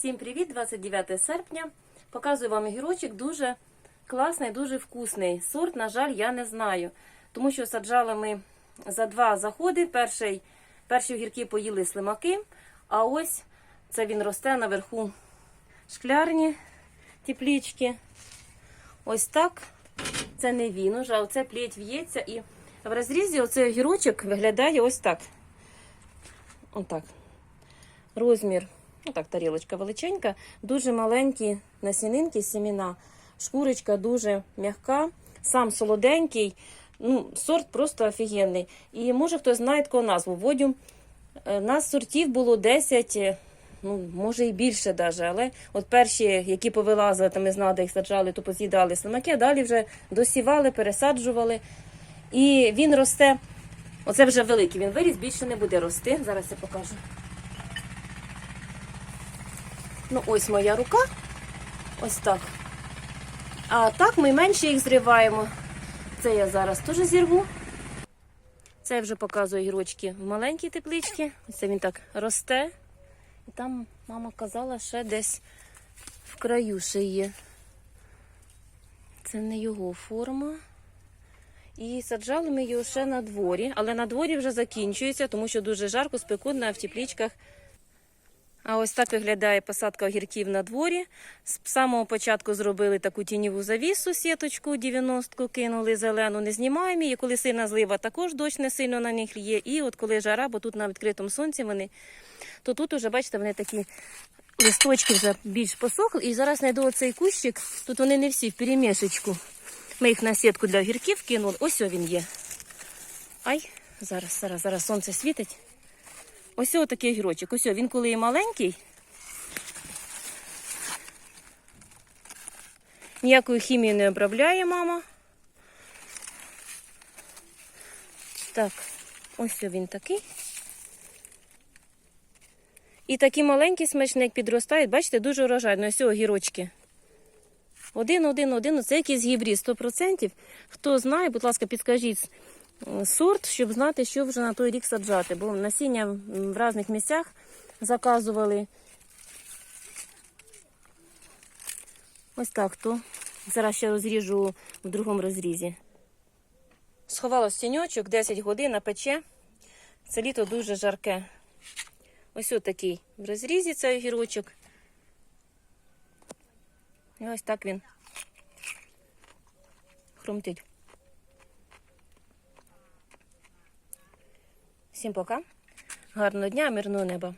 Всім привіт! 29 серпня. Показую вам огірочок. Дуже класний, дуже вкусний. Сорт, на жаль, я не знаю. Тому що саджали ми за два заходи. Перший, перші огірки поїли слимаки, а ось це він росте наверху шклярні теплічки. Ось так. Це не він уже, а оце плеть в'ється. І в розрізі оцей огірочок виглядає ось так. Отак. Розмір, ну так, тарілочка величенька, дуже маленькі насінинки, сіміна. Шкурочка дуже м'яка, сам солоденький. Ну, сорт просто офігенний. І може хтось знає таку назву. Водю. Е, Нас сортів було 10, е, ну, може і більше даже, але от перші, які повилазили, там знали, де їх саджали, то поз'їдали слимаки, далі вже досівали, пересаджували. І він росте. Оце вже великий він виріс, більше не буде рости. Зараз я покажу. Ну, ось моя рука. Ось так. А так ми менше їх зриваємо. Це я зараз теж зірву. Це я вже показую гірочки в маленькій тепличці. Ось він так росте. І там мама казала, ще десь в краю ще є. Це не його форма. І саджали ми його ще на дворі, але на дворі вже закінчується, тому що дуже жарко, спекотно, а в теплічках. А ось так виглядає посадка огірків на дворі. З самого початку зробили таку тіньову завісу, сіточку 90-ку кинули зелену, не знімаємо її. Коли сильна злива, також дощ не сильно на них є. І от коли жара, бо тут на відкритому сонці вони, то тут уже, бачите, вони такі листочки вже більш посохли. І зараз знайду оцей кущик. Тут вони не всі в перемішечку. Ми їх на сітку для огірків кинули. Ось він є. Ай, зараз, зараз, зараз сонце світить. Ось ось такий огірочок. Ось він коли і маленький. Ніякою хімією не обробляє мама. Так, ось він такий. І такі маленькі смачні, як підростають, бачите, дуже урожайно. Ось огірочки. Один, один, один. Це якийсь гібрид 100%. Хто знає, будь ласка, підскажіть е, сорт, щоб знати, що вже на той рік саджати. Бо насіння в різних місцях заказували. Ось так то. Зараз ще розріжу в другому розрізі. Сховалось тіньочок, 10 годин на пече. Це літо дуже жарке. Ось отакий в розрізі цей огірочок. І ось так він хрумтить. Всім пока. Гарного дня, мирного неба.